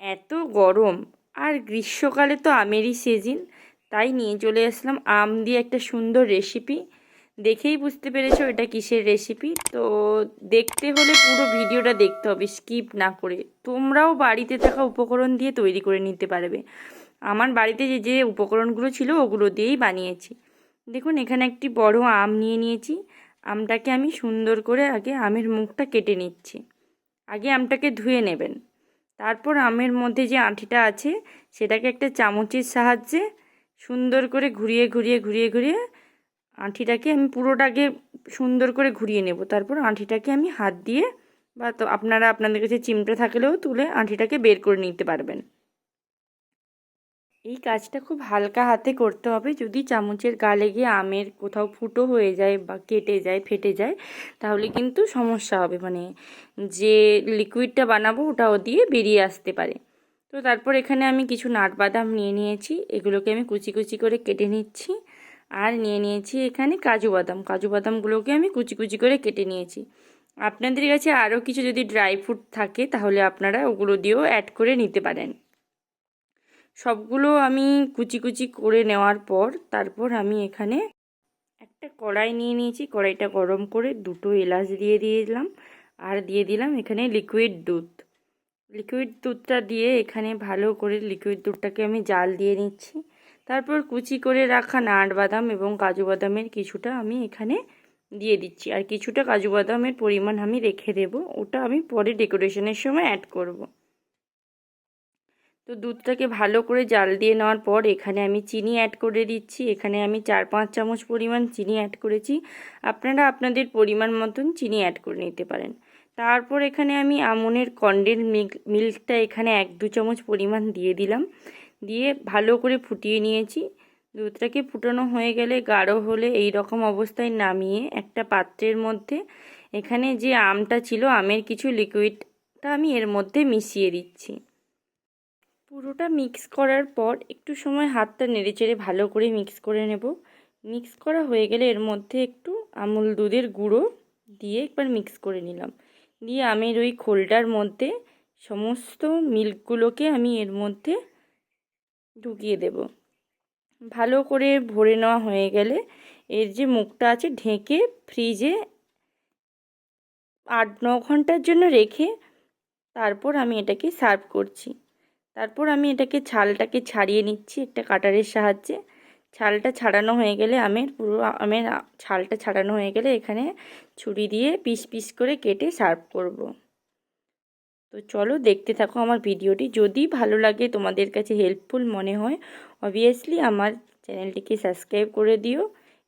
এত গরম। আর গ্রীষ্মকালে তো আমেরই সিজন তাই নিয়ে চলে আসলাম আম দিয়ে একটা সুন্দর রেসিপি দেখেই বুঝতে পেরেছ এটা কিসের রেসিপি তো দেখতে হলে পুরো ভিডিওটা দেখতে হবে স্কিপ না করে। তোমরাও বাড়িতে থাকা উপকরণ দিয়ে তৈরি করে নিতে পারবে। আমার বাড়িতে যে যে উপকরণগুলো ছিল ওগুলো দিয়েই বানিয়েছি। দেখুন, এখানে একটি বড় আম নিয়ে নিয়েছি। আমটাকে আমি সুন্দর করে আগে আমের মুখটা কেটে নিচ্ছি। আগে আমটাকে ধুয়ে নেবেন। তারপর আমের মধ্যে যে আঁটিটা আছে, সেটাকে একটা চামচের সাহায্যে সুন্দর করে ঘুরিয়ে ঘুরিয়ে ঘুরিয়ে ঘুরিয়ে আঁটিটাকে আমি পুরোটাকে সুন্দর করে ঘুরিয়ে নেব। তারপর আঁটিটাকে আমি হাত দিয়ে বা তো আপনারা আপনাদের কাছে চিমটে থাকলেও তুলে আঁটিটাকে বের করে নিতে পারবেন। এই কাজটা খুব হালকা হাতে করতে হবে। যদি চামচের গা লেগে আমের কোথাও ফুটো হয়ে যায় বা কেটে যায়, ফেটে যায়, তাহলে কিন্তু সমস্যা হবে। মানে যে লিকুইডটা বানাবো ওটাও দিয়ে বেরিয়ে আসতে পারে। তো তারপর এখানে আমি কিছু নাটবাদাম নিয়ে নিয়েছি। এগুলোকে আমি কুচি কুচি করে কেটে নিচ্ছি। আর নিয়ে নিয়েছি এখানে কাজু বাদাম। কাজু বাদামগুলোকে আমি কুচি কুচি করে কেটে নিয়েছি। আপনাদের কাছে আরও কিছু যদি ড্রাই ফ্রুট থাকে, তাহলে আপনারা ওগুলো দিয়েও অ্যাড করে নিতে পারেন। সবগুলো আমি কুচি কুচি করে নেওয়ার পর তারপর আমি এখানে একটা কড়াই নিয়ে নিয়েছি। কড়াইটা গরম করে দুটো এলাচ দিয়ে দিলাম আর দিয়ে দিলাম এখানে লিকুইড দুধ। লিকুইড দুধটা দিয়ে এখানে ভালো করে লিকুইড দুধটাকে আমি জাল দিয়ে নিচ্ছি। তারপর কুচি করে রাখা নাট বাদাম এবং কাজু বাদামের কিছুটা আমি এখানে দিয়ে দিচ্ছি। আর কিছুটা কাজু বাদামের পরিমাণ আমি রেখে দেব। ওটা আমি পরে ডেকোরেশনের সময় অ্যাড করব। তো দুধটাকে ভালো করে জাল দিয়ে নেওয়ার পর এখানে আমি চিনি অ্যাড করে দিচ্ছি। এখানে আমি চার পাঁচ চামচ পরিমাণ চিনি অ্যাড করেছি। আপনারা আপনাদের পরিমাণ মতন চিনি অ্যাড করে নিতে পারেন। তারপর এখানে আমি আমনের কন্ডেন্স মিল্ক মিল্কটা এখানে এক দু চামচ পরিমাণ দিয়ে দিলাম। দিয়ে ভালো করে ফুটিয়ে নিয়েছি। দুধটাকে ফুটানো হয়ে গেলে গাঢ় হলে এই রকম অবস্থায় নামিয়ে একটা পাত্রের মধ্যে এখানে যে আমটা ছিল, আমের কিছু লিকুইডটা আমি এর মধ্যে মিশিয়ে দিচ্ছি। পুরোটা মিক্স করার পর একটু সময় হাতটা নেড়েচেড়ে ভালো করে মিক্স করে নেব। মিক্স করা হয়ে গেলে এর মধ্যে একটু আমুল দুধের গুঁড়ো দিয়ে একবার মিক্স করে নিলাম। দিয়ে আমের ওই খোলটার মধ্যে সমস্ত মিল্কগুলোকে আমি এর মধ্যে ঢুকিয়ে দেব। ভালো করে ভরে নেওয়া হয়ে গেলে এর যে মুখটা আছে ঢেকে ফ্রিজে আট, ন ঘণ্টার জন্য রেখে তারপর আমি এটাকে সার্ভ করছি। তারপর আমি এটাকে ছালটাকে ছাড়িয়ে নিচ্ছি একটা কাটারের সাহায্যে। ছালটা ছাড়ানো হয়ে গেলে আমের পুরো আমের ছালটা ছাড়ানো হয়ে গেলে এখানে ছুরি দিয়ে পিস পিস করে কেটে সার্ভ করব। তো চলো দেখতে থাকো আমার ভিডিওটি। যদি ভালো লাগে, তোমাদের কাছে হেল্পফুল মনে হয় অবভিয়াসলি আমার চ্যানেলটিকে সাবস্ক্রাইব করে দিও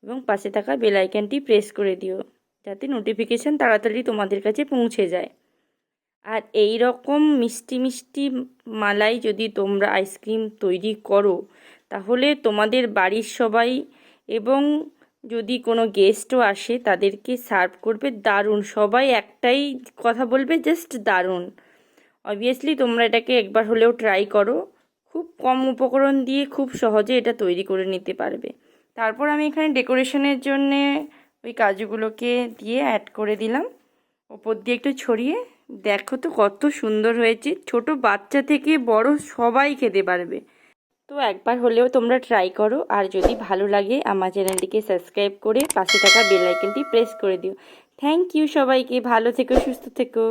এবং পাশে থাকা বেল আইকনটি প্রেস করে দিও, যাতে নোটিফিকেশান তাড়াতাড়ি তোমাদের কাছে পৌঁছে যায়। আর এই রকম মিষ্টি মিষ্টি মালাই যদি তোমরা আইসক্রিম তৈরি করো, তাহলে তোমাদের বাড়ির সবাই এবং যদি কোনো গেস্টও আসে, তাদেরকে সার্ভ করবে দারুণ। সবাই একটাই কথা বলবে, জাস্ট দারুণ। অবভিয়াসলি তোমরা এটাকে একবার হলেও ট্রাই করো। খুব কম উপকরণ দিয়ে খুব সহজে এটা তৈরি করে নিতে পারবে। তারপর আমি এখানে ডেকোরেশনের জন্যে ওই কাজুগুলোকে দিয়ে অ্যাড করে দিলাম। ওপর দিয়ে একটু ছড়িয়ে দেখো তো কত সুন্দর হয়েছে। ছোট বাচ্চা থেকে বড় সবাই খেতে পারবে। তো একবার হলেও তোমরা ট্রাই করো। আর যদি ভালো লাগে, আমার চ্যানেলটিকে সাবস্ক্রাইব করে পাশে থাকা বেল আইকনটি প্রেস করে দিও। থ্যাংক ইউ সবাইকে। ভালো থেকো, সুস্থ থেকো।